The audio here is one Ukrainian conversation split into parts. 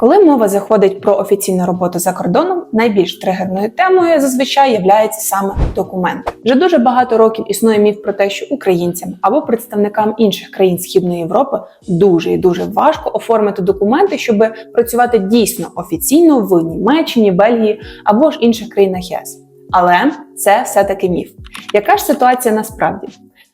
Коли мова заходить про офіційну роботу за кордоном, найбільш тригерною темою зазвичай являється саме документ. Вже дуже багато років існує міф про те, що українцям або представникам інших країн Східної Європи дуже і дуже важко оформити документи, щоб працювати дійсно офіційно в Німеччині, Бельгії або ж інших країнах ЄС. Але це все таки міф. Яка ж ситуація насправді?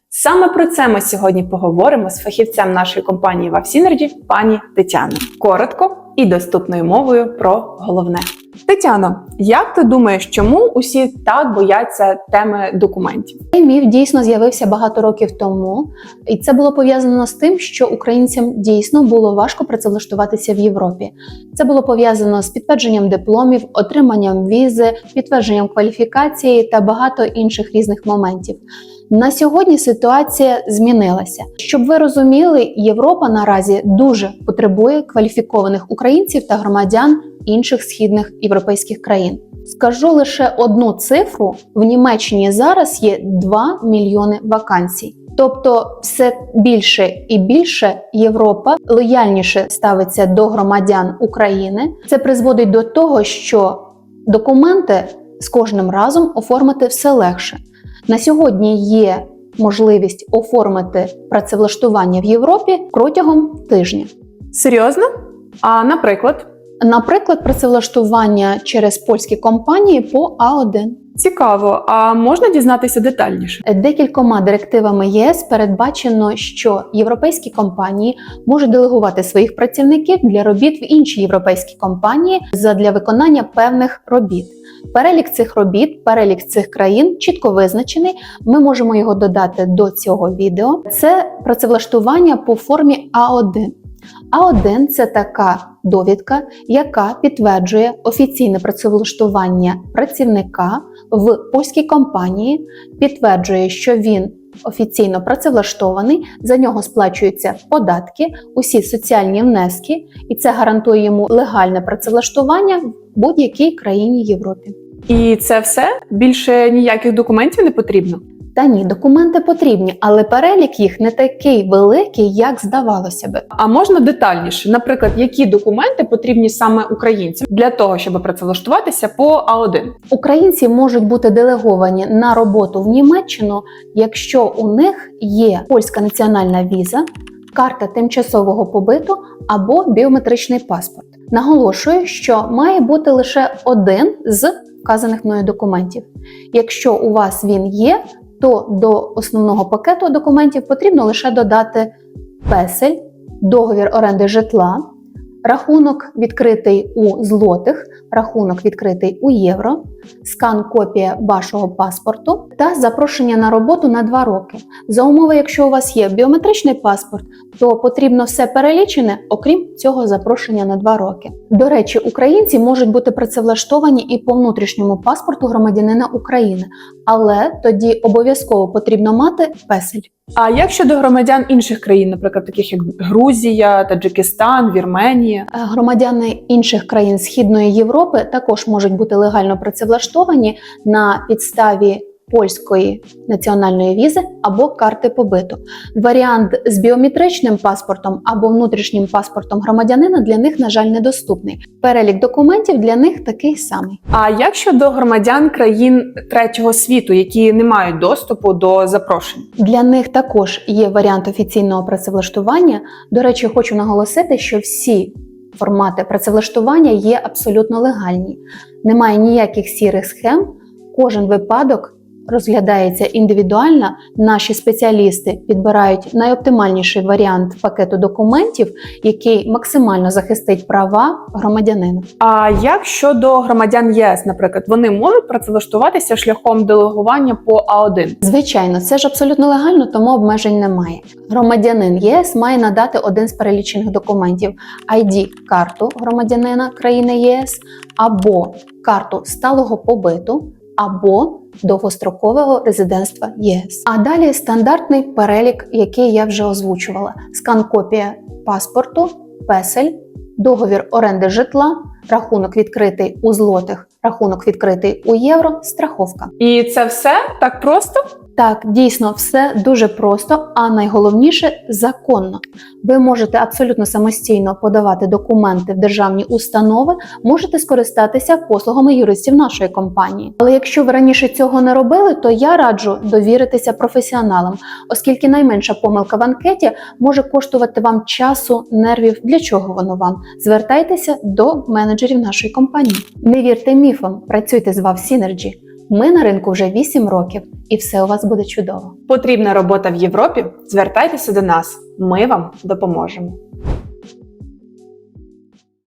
Саме про це ми сьогодні поговоримо з фахівцем нашої компанії Вавсінерджі, пані Тетяною. Коротко і доступною мовою про головне. Тетяно, як ти думаєш, чому усі так бояться теми документів? Цей міф дійсно з'явився багато років тому, і це було пов'язано з тим, що українцям дійсно було важко працевлаштуватися в Європі. Це було пов'язано з підтвердженням дипломів, отриманням візи, підтвердженням кваліфікації та багато інших різних моментів. На сьогодні ситуація змінилася. Щоб ви розуміли, Європа наразі дуже потребує кваліфікованих українців та громадян інших східних європейських країн. Скажу лише одну цифру: в Німеччині зараз є 2 мільйони вакансій. Тобто, все більше і більше Європа лояльніше ставиться до громадян України. Це призводить до того, що документи з кожним разом оформити все легше. На сьогодні є можливість оформити працевлаштування в Європі протягом тижня. Серйозно? А наприклад, Наприклад, працевлаштування через польські компанії по А1. цікаво, а можна дізнатися детальніше? Декількома директивами єС передбачено, що європейські компанії можуть делегувати своїх працівників для робіт в інші європейські компанії задля виконання певних робіт. Перелік цих робіт, перелік цих країн чітко визначений. Ми можемо його додати до цього відео. Це працевлаштування по формі А1. А1 це така довідка, яка підтверджує офіційне працевлаштування працівника в польській компанії, підтверджує, що він офіційно працевлаштований, за нього сплачуються податки, усі соціальні внески, і це гарантує йому легальне працевлаштування в будь-якій країні Європи. І це все більше ніяких документів не потрібно. Та ні, документи потрібні, але перелік їх не такий великий, як здавалося би. А можна детальніше, наприклад, які документи потрібні саме українцям для того, щоб працевлаштуватися по А1? Українці можуть бути делеговані на роботу в Німеччину, якщо у них є польська національна віза, карта тимчасового побиту або біометричний паспорт. Наголошую, що має бути лише один з вказаних мною документів. Якщо у вас він є, то до основного пакету документів потрібно лише додати песель, договір оренди житла, рахунок відкритий у злотих, рахунок відкритий у євро, скан копія вашого паспорту та запрошення на роботу на 2 роки. За умови, якщо у вас є біометричний паспорт, то потрібно все перелічене, окрім цього запрошення на 2 роки. До речі, українці можуть бути працевлаштовані і по внутрішньому паспорту громадянина України, але тоді обов'язково потрібно мати песель. А як щодо громадян інших країн, наприклад, таких як Грузія, Таджикистан, Вірменія? Е, Громадяни інших країн Східної Європи також можуть бути легально працевлаштовані на підставі польської національної візи або карти побиту. Варіант з біометричним паспортом або внутрішнім паспортом громадянина для них, на жаль, недоступний. Перелік документів для них такий самий. А як щодо громадян країн третього світу, які не мають доступу до запрошень? Для них також є варіант офіційного працевлаштування. До речі, хочу наголосити, що всі формати працевлаштування є абсолютно легальні. Немає ніяких сірих схем. Кожен випадок розглядається індивідуально. Наші спеціалісти підбирають найоптимальніший варіант пакету документів, який максимально захистить права громадянина. А як щодо громадян ЄС, наприклад, вони можуть працевлаштуватися шляхом делегування по А1? Звичайно, це ж абсолютно легально, тому обмежень немає. Громадянин ЄС має надати один з перелічених документів: id карту громадянина країни ЄС або карту сталого побиту. Або довгострокового резидентства ЄС. А далі стандартний перелік, який я вже озвучувала: скан копія паспорту, песель, договір оренди житла, рахунок відкритий у злотих, рахунок відкритий у євро, страховка. І це все так просто? Так, дійсно, все дуже просто, а найголовніше законно. Ви можете абсолютно самостійно подавати документи в державні установи, можете скористатися послугами юристів нашої компанії. Але якщо ви раніше цього не робили, то я раджу довіритися професіоналам, оскільки найменша помилка в анкеті може коштувати вам часу, нервів. Для чого воно вам? Звертайтеся до менеджерів нашої компанії. Не вірте міфам, працюйте з Вав Synergy. Ми на ринку вже 8 років, і все у вас буде чудово. Потрібна робота в Європі? Звертайтеся до нас, ми вам допоможемо.